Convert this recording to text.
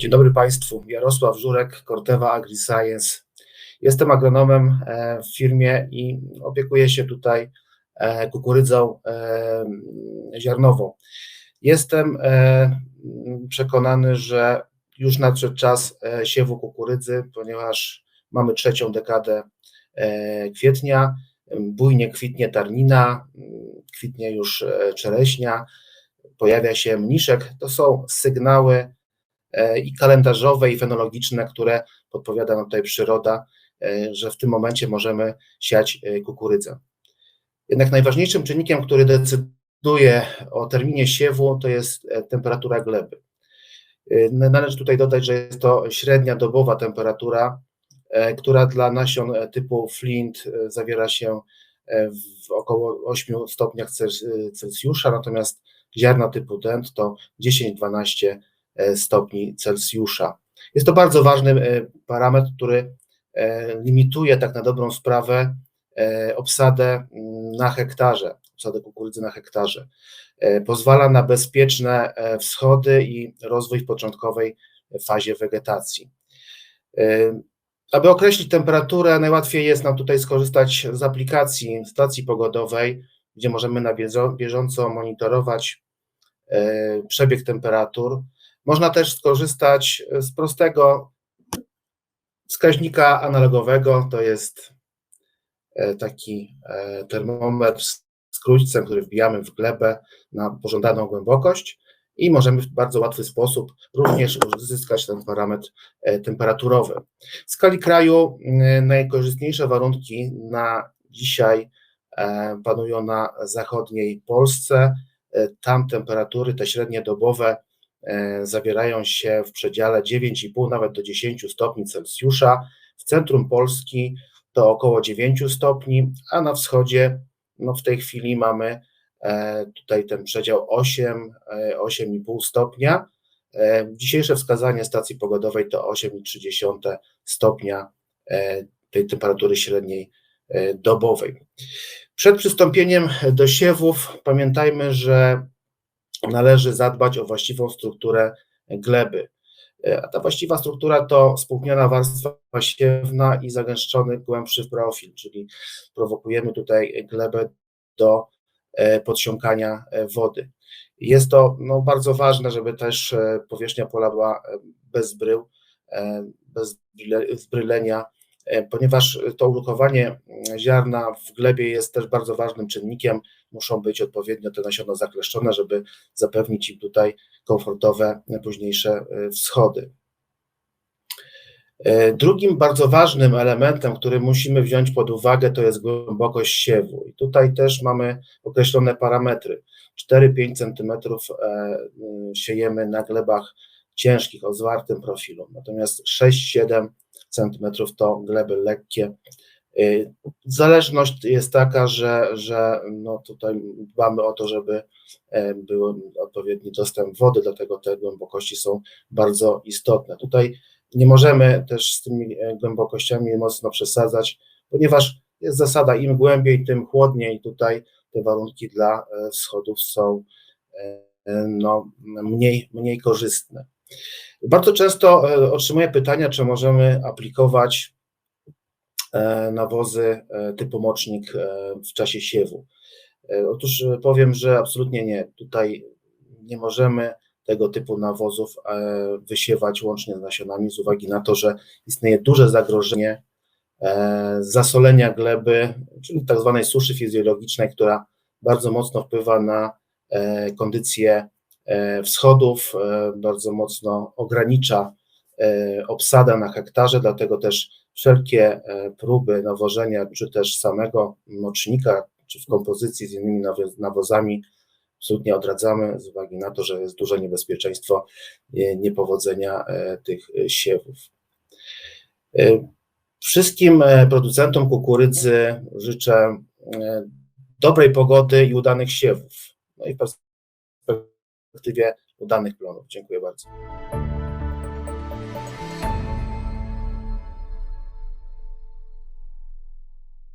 Dzień dobry Państwu. Jarosław Żurek, Corteva AgriScience. Jestem agronomem e, w firmie i opiekuję się tutaj e, kukurydzą e, ziarnową. Jestem przekonany, że już nadszedł czas siewu kukurydzy, ponieważ mamy trzecią dekadę kwietnia, bujnie kwitnie tarnina, kwitnie już czereśnia, pojawia się mniszek. To są sygnały, i kalendarzowe, i fenologiczne, które podpowiada nam tutaj przyroda, e, że w tym momencie możemy siać e, kukurydzę. Jednak najważniejszym czynnikiem, który decyduje o terminie siewu, to jest temperatura gleby. Należy tutaj dodać, że jest to średnia dobowa temperatura, która dla nasion typu Flint zawiera się w około 8 stopniach Celsjusza, natomiast ziarna typu Dent to 10-12 E, stopni Celsjusza. Jest to bardzo ważny e, parametr, który e, limituje tak na dobrą sprawę obsadę mm, na hektarze, obsadę kukurydzy na hektarze. Pozwala na bezpieczne wschody i rozwój w początkowej fazie wegetacji. Aby określić temperaturę, najłatwiej jest nam tutaj skorzystać z aplikacji stacji pogodowej, gdzie możemy na bieżąco monitorować przebieg temperatur. Można też skorzystać z prostego wskaźnika analogowego, to jest e, taki e, termometr z krójcem, który wbijamy w glebę na pożądaną głębokość i możemy w bardzo łatwy sposób również uzyskać ten parametr e, temperaturowy. W skali kraju najkorzystniejsze warunki na dzisiaj panują na zachodniej Polsce. Tam temperatury, te średnie dobowe E, zawierają się w przedziale 9,5 nawet do 10 stopni Celsjusza. W centrum Polski to około 9 stopni, a na wschodzie no w tej chwili mamy e, tutaj ten przedział 8, 8,5 e, stopnia. Dzisiejsze wskazanie stacji pogodowej to 8,3 stopnia tej temperatury średniej dobowej. Przed przystąpieniem do siewów pamiętajmy, że należy zadbać o właściwą strukturę gleby. A ta właściwa struktura to spółkniona warstwa siewna i zagęszczony głębszy profil, czyli prowokujemy tutaj glebę do e, podsiąkania e, wody. Jest to no, bardzo ważne, żeby też e, powierzchnia pola była bez brył, bez zbrylenia, ponieważ to ulokowanie ziarna w glebie jest też bardzo ważnym czynnikiem muszą być odpowiednio te nasiona zakleszczone, żeby zapewnić im tutaj komfortowe późniejsze e, wschody. E, drugim bardzo ważnym elementem, który musimy wziąć pod uwagę, to jest głębokość siewu. I tutaj też mamy określone parametry. 4-5 cm e, siejemy na glebach ciężkich o zwartym profilu, natomiast 6-7 cm to gleby lekkie Y, zależność jest taka, że, że no tutaj dbamy o to, żeby e, był odpowiedni dostęp wody, dlatego te głębokości są bardzo istotne. Tutaj nie możemy też z tymi e, głębokościami mocno przesadzać, ponieważ jest zasada im głębiej, tym chłodniej. Tutaj te warunki dla e, wschodów są no, mniej, mniej korzystne. Bardzo często otrzymuję pytania, czy możemy aplikować nawozy e, typu mocznik e, w czasie siewu. Otóż powiem, że absolutnie nie. Tutaj nie możemy tego typu nawozów wysiewać łącznie z nasionami z uwagi na to, że istnieje duże zagrożenie zasolenia gleby, czyli tak zwanej suszy fizjologicznej, która bardzo mocno wpływa na kondycję wschodów, bardzo mocno ogranicza obsada na hektarze, dlatego też wszelkie e, próby nawożenia, czy też samego mocznika, czy w kompozycji z innymi nawozami, absolutnie odradzamy z uwagi na to, że jest duże niebezpieczeństwo e, niepowodzenia e, tych siewów. Wszystkim producentom kukurydzy życzę dobrej pogody i udanych siewów. No i w perspektywie udanych plonów. Dziękuję bardzo.